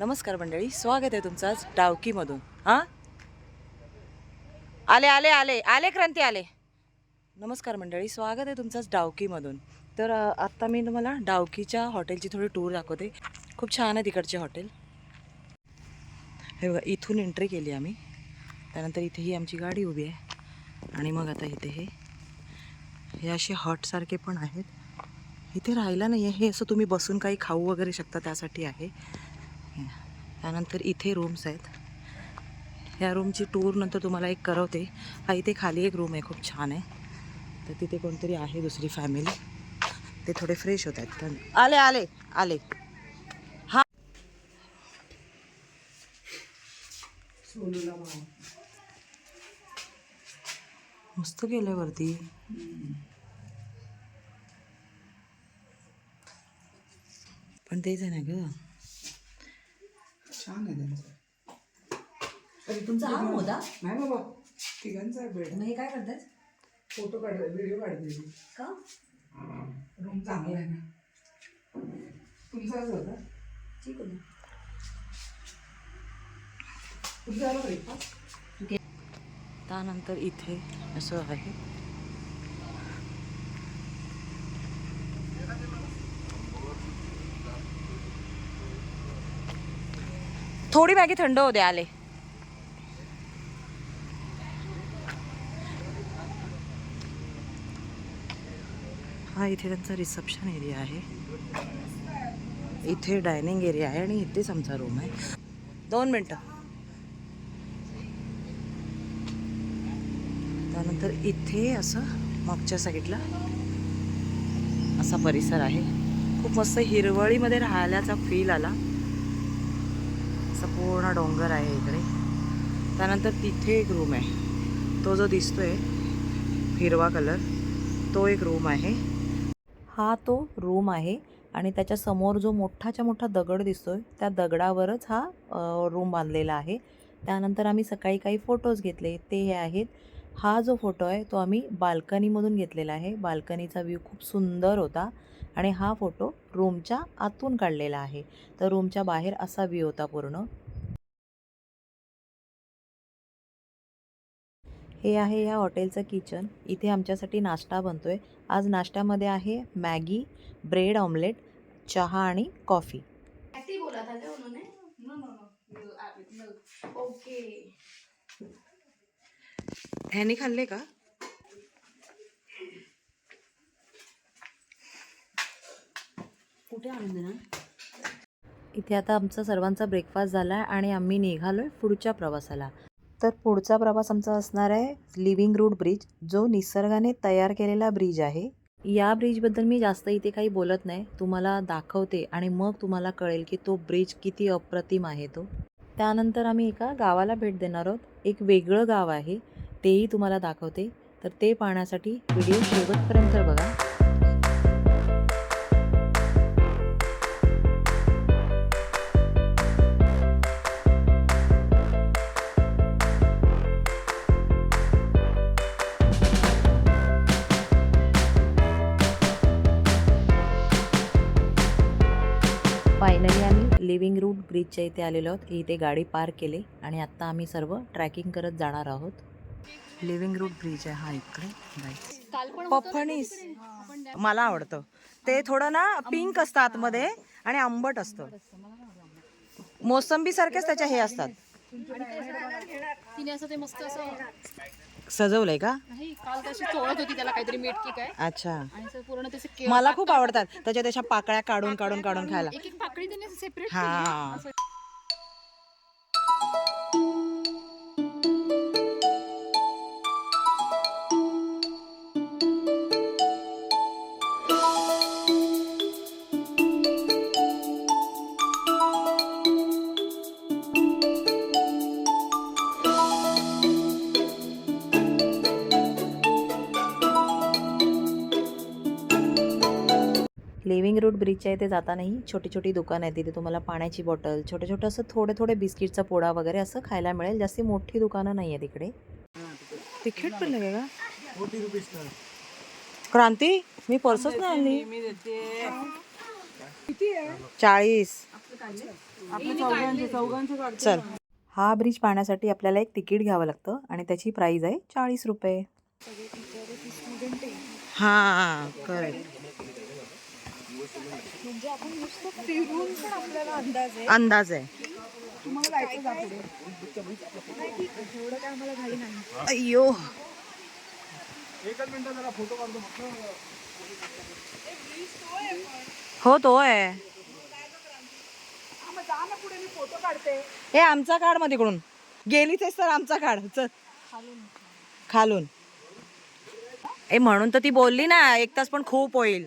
नमस्कार मंडळी स्वागत आहे तुमचं आज डावकीमधून. हां? आले आले आले आले क्रांती आले. नमस्कार मंडळी स्वागत आहे तुमचं आज डावकीमधून. तर आत्ता मी तुम्हाला डावकीच्या हॉटेलची थोडी टूर दाखवते. खूप छान आहे तिकडचे हॉटेल. हे बघा इथून एंट्री केली आम्ही. त्यानंतर इथे ही आमची गाडी उभी आहे. आणि मग आता इथे हे हे असे हॉटसारखे पण आहेत. इथे राहिला नाही आहे हे असं तुम्ही बसून काही खाऊ वगैरे शकता त्यासाठी आहे. त्यानंतर इथे रूम्स आहेत. ह्या रूमची टूर नंतर तुम्हाला एक करवते. हा इथे खाली एक रूम आहे खूप छान आहे. तर तिथे कोणतरी आहे दुसरी फॅमिली ते थोडे फ्रेश होत आहेत तर आले आले आले. हा. मस्त केलंय वरती. पण तेच आहे ना ग. छान आहे त्यांचं. तुमचा हा होता? नाही बाबा तिघांचा आहे बेड मग हे काय करताय फोटो काढ व्हिडिओ काढते का? रूम चांगला आहे ना. तुमचाच होता? ठीक आहे तुमचा झाला ब्रेकफास्ट त्यानंतर इथे असं आहे. थोडी मॅगी थंड होते आले. हा इथे त्यांचा रिसेप्शन एरिया आहे. इथे डायनिंग एरिया आहे आणि इथेच आमचा रूम आहे. दोन मिनटं. त्यानंतर इथे असं मागच्या साईडला असा परिसर आहे. खूप मस्त हिरवळीमध्ये राहिल्याचा फील आला. असं पूर्ण डोंगर आहे इकडे. त्यानंतर तिथे एक रूम आहे. तो जो दिसतोय हिरवा कलर तो एक रूम आहे. हा तो रूम आहे आणि त्याच्यासमोर जो मोठाच्या मोठा दगड दिसतोय त्या दगडावरच हा रूम बांधलेला आहे. त्यानंतर आम्ही सकाळी काही फोटोज घेतले. ते हे आहेत. हा जो फोटो आहे तो आम्ही बाल्कनीमधून घेतलेला आहे. बाल्कनीचा व्ह्यू खूप सुंदर होता. आणि हा फोटो रूमच्या आतून काढलेला आहे. तर रूमच्या बाहेर असा व्ह्यू होता पूर्ण. हे आहे या हॉटेलचं किचन. इथे आमच्यासाठी नाश्ता बनतोय. आज नाश्त्यामध्ये आहे मॅगी ब्रेड ऑमलेट चहा आणि कॉफी. ऐसे बोला था क्या उन्होंने? नो नो नो ओके ह्यानी खाल्ले का? कुठे आणून देणार इथे आता आमचा सर्वांचा ब्रेकफास्ट झाला आहे आणि आम्ही निघालो आहे पुढच्या प्रवासाला. तर पुढचा प्रवास आमचा असणार आहे लिव्हिंग रूट ब्रिज जो निसर्गाने तयार केलेला ब्रिज आहे. या ब्रिजबद्दल मी जास्त इथे काही बोलत नाही. तुम्हाला दाखवते आणि मग तुम्हाला कळेल की तो ब्रिज किती अप्रतिम आहे तो. त्यानंतर आम्ही एका गावाला भेट देणार आहोत. एक वेगळं गाव आहे. तेही तुम्हाला दाखवते. तर ते पाहण्यासाठी व्हिडिओ शेवटपर्यंत बघा. लिव्हिंग रूट ब्रिजच्या इथे आलेलो आहोत. इथे गाडी पार्क केली आणि आत्ता आम्ही सर्व ट्रॅकिंग करत जाणार आहोत. लिव्हिंग रूट ब्रिज आहे हा इकडे. पफणीस मला आवडतं. ते थोडं ना पिंक असतं आतमध्ये आणि आंबट असतं. मोसंबी सारखेच त्याच्या हे असतात. तिने असं ते मस्त असं सजवलंय का? नाही काल तशी चोळत होती त्याला काहीतरी मीठ की काय. अच्छा. आणि असं पूर्ण त्याचे के- मला खूप आवडतात. त्याच्या त्याच्या पाकळ्या काढून काढून काढून खायला. एक एक पाकळी त्याने सेपरेट हा. लिव्हिंग रूट ब्रिजच्या इथे जातानाही छोटी छोटी दुकानं आहेत तिथे तुम्हाला पाण्याची बॉटल छोटे छोटे असं थोडे थोडे बिस्किटचा पोडा वगैरे असं खायला मिळेल. जास्ती मोठी दुकानं नाही आहे तिकडे तिकीट पण लागेल का? क्रांती मी पर्सच नाही आणली. चाळीस. चल. हा ब्रिज पाहण्यासाठी आपल्याला एक तिकीट घ्यावं लागतं आणि त्याची प्राइस आहे चाळीस रुपये. हा करेक्ट अंदाज आहे. अय्यो. हो तो आहे. हे आमचा काढमध्ये तिकडून. गेलीच आहेस तर आमचा काढ. चल. खालून. ए म्हणून तर ती बोलली ना एक तास पण खूप होईल.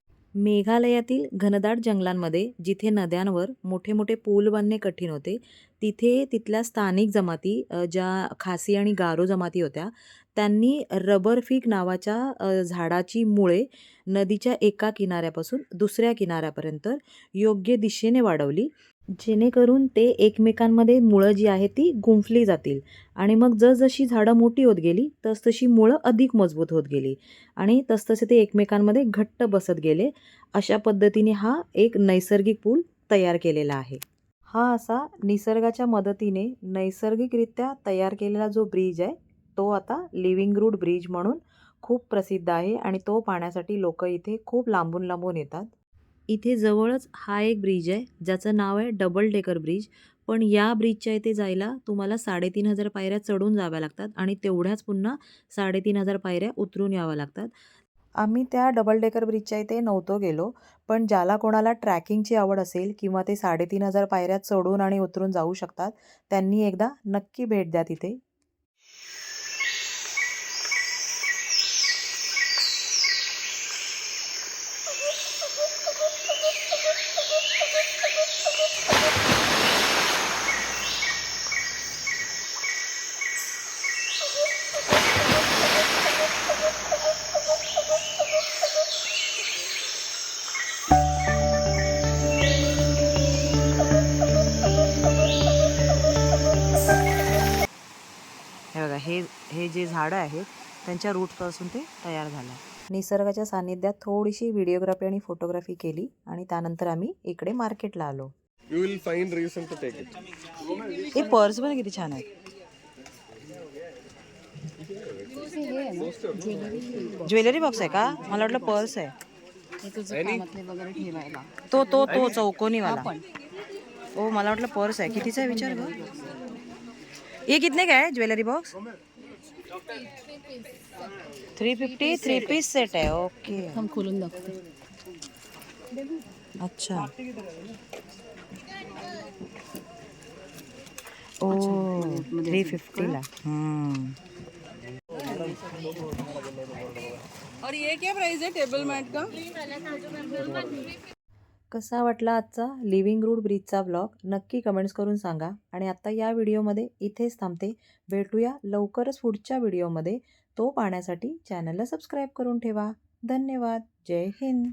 मेघालयातील घनदाट जंगलांमध्ये जिथे नद्यांवर मोठे मोठे पूल बांधणे कठीण होते तिथे तिथल्या स्थानिक जमाती ज्या खासी आणि गारो जमाती होत्या त्यांनी रबरफिक नावाच्या झाडाची मुळे नदीच्या एका किनाऱ्यापासून दुसऱ्या किनाऱ्यापर्यंत योग्य दिशेने वाढवली. जेणेकरून ते एकमेकांमध्ये मुळं जी आहेत ती गुंफली जातील. आणि मग जसजशी झाडं मोठी होत गेली तसतशी मुळं अधिक मजबूत होत गेली. आणि तसतसे ते एकमेकांमध्ये घट्ट बसत गेले. अशा पद्धतीने हा एक नैसर्गिक पूल तयार केलेला आहे. हा असा निसर्गाच्या मदतीने नैसर्गिकरित्या तयार केलेला जो ब्रिज आहे तो आता लिव्हिंग रूट ब्रिज म्हणून खूप प्रसिद्ध आहे आणि तो पाहण्यासाठी लोक इथे खूप लांबून लांबून येतात. इथे जवळच हा एक ब्रिज आहे ज्याचं नाव आहे डबल डेकर ब्रिज. पण या ब्रिजच्या इथे जायला तुम्हाला साडेतीन हजार पायऱ्या चढून जाव्या लागतात आणि तेवढ्याच पुन्हा साडेतीन हजार पायऱ्या उतरून याव्या लागतात. आम्ही त्या डबल डेकर ब्रिजच्या इथे नव्हतो गेलो पण ज्याला कोणाला ट्रॅकिंगची आवड असेल किंवा ते साडेतीन हजार पायऱ्या चढून आणि उतरून जाऊ शकतात त्यांनी एकदा नक्की भेट द्या तिथे. जे झाडं आहेत त्यांच्या रूटपासून ते तयार झालं. निसर्गाच्या सानिध्यात थोडीशी व्हिडिओग्राफी आणि फोटोग्राफी केली आणि त्यानंतर आम्ही इकडे मार्केटला आलो. You will find reason to take it. हे पर्स पण किती छान आहे ज्वेलरी बॉक्स आहे का? मला वाटलं पर्स आहे. हे तो तो तो चौकोनी वाला ओ मला वाटलं पर्स आहे. कितीचा आहे विचार ग? ये कितने का है jewellery box three fifty three piece set है ओके। हम खोलून दाखवते अच्छा। ओ थ्री फिफ्टीला और ये क्या प्राइस है टेबल मैट का? कसा वाटला आजचा लिव्हिंग रूट ब्रिजचा ब्लॉग? नक्की कमेंट्स करून सांगा. आणि आत्ता या व्हिडिओमध्ये इथेच थांबते. भेटूया लवकरच पुढच्या व्हिडिओमध्ये. तो पाहण्यासाठी चॅनलला सबस्क्राईब करून ठेवा. धन्यवाद. जय हिंद.